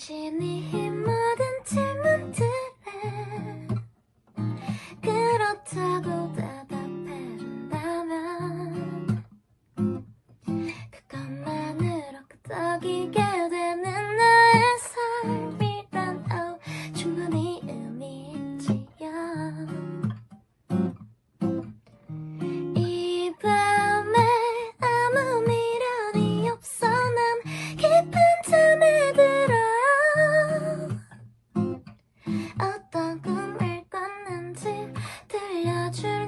당신이 힘 얻은 질문들에 그렇다고 Tr